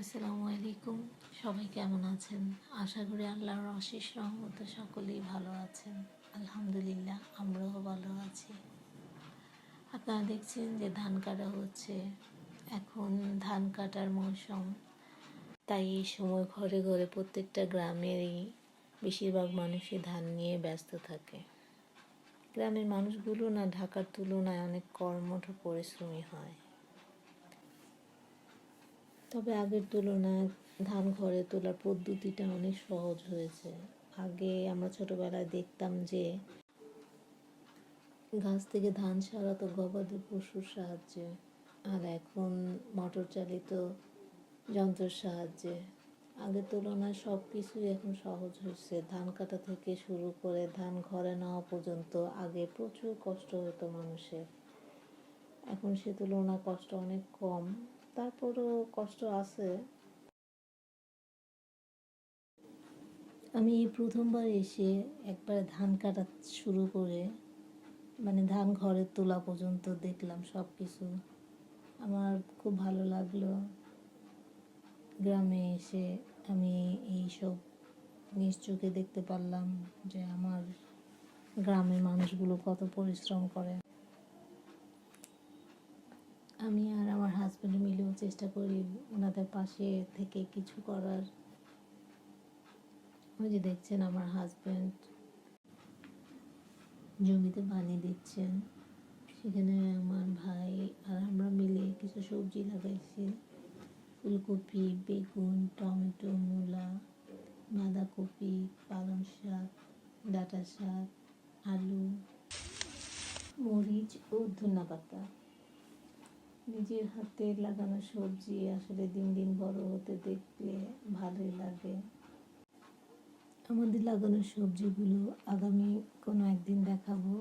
আসসালামু আলাইকুম। সবাই কেমন আছেন? আশা করি আল্লাহর অশেষ রহমতে সকলেই ভালো আছেন। আলহামদুলিল্লাহ, আমরাও ভালো আছি। আপনারা দেখছেন যে ধান কাটা হচ্ছে। এখন ধান কাটার মৌসুম। তাই এই সময় ঘরে ঘরে প্রত্যেকটা গ্রামেরই বেশিরভাগ মানুষই ধান নিয়ে ব্যস্ত থাকে। গ্রামের মানুষগুলো না ঢাকার তুলনায় অনেক কর্মঠ পরিশ্রমী হয়। তবে আগের তুলনায় ধান ঘরে তোলার পদ্ধতিটা অনেক সহজ হয়েছে। আগে আমরা ছোটবেলায় দেখতাম যে গাছ থেকে ধান সারাতো গবাদি পশুর সাহায্যে, আর এখন মোটর চালিত যন্ত্রের সাহায্যে। আগের তুলনায় সব কিছুই এখন সহজ হয়েছে। ধান কাটা থেকে শুরু করে ধান ঘরে নেওয়া পর্যন্ত আগে প্রচুর কষ্ট হতো মানুষের। এখন সে তুলনায় কষ্ট অনেক কম। তারপরও কষ্ট আছে। আমি প্রথমবার এসে একবার ধান কাটা শুরু করে মানে ধান ঘরে তোলা পর্যন্ত দেখলাম সব কিছু আমার খুব ভালো লাগল। গ্রামে এসে আমি এই সব নিজ চোখে দেখতে পারলাম যে আমার গ্রামের মানুষগুলো কত পরিশ্রম করে। আমি আর আমার হাজব্যান্ড মিলেও চেষ্টা করি ওনাদের পাশে থেকে কিছু করার। ওই যে দেখছেন আমার হাজব্যান্ড জমিতে পানি দিচ্ছেন। সেখানে আমার ভাই আর আমরা মিলে কিছু সবজি লাগাইছি। ফুলকপি, বেগুন, টমেটো, মূলা, বাঁধাকপি, পালং শাক ডাঁটা শাক আলু, মরিচ ও ধনা পাতা নিজের হাতে লাগানো সবজি আসলে দিন দিন বড় হতে দেখলে ভালোই লাগে। আমাদের লাগানো সবজিগুলো আগামী কোনো একদিন দেখাবো।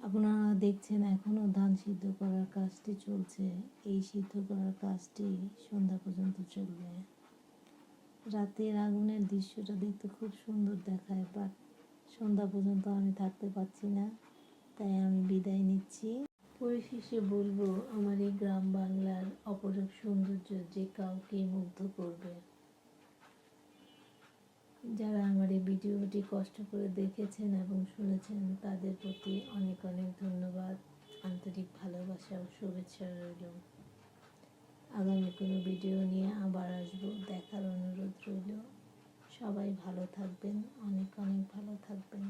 আপনারা দেখছেন এখনও ধান সিদ্ধ করার কাজটি চলছে। এই সিদ্ধ করার কাজটি সন্ধ্যা পর্যন্ত চলবে। রাতের আগুনের দৃশ্যটা দেখতে খুব সুন্দর দেখায় বাট সন্ধ্যা পর্যন্ত আমি থাকতে পারছি না, তাই আমি বিদায় নিচ্ছি। পরিশেষে বলব, আমার এই গ্রাম বাংলার অপরূপ সৌন্দর্য যে কাউকে মুগ্ধ করবে। যারা আমার এই ভিডিওটি কষ্ট করে দেখেছেন এবং শুনেছেন, তাদের প্রতি অনেক অনেক ধন্যবাদ। আন্তরিক ভালোবাসা ও শুভেচ্ছা রইল। আগামী কোনো ভিডিও নিয়ে আবার আসব, দেখার অনুরোধ রইল। সবাই ভালো থাকবেন, অনেক অনেক ভালো থাকবেন।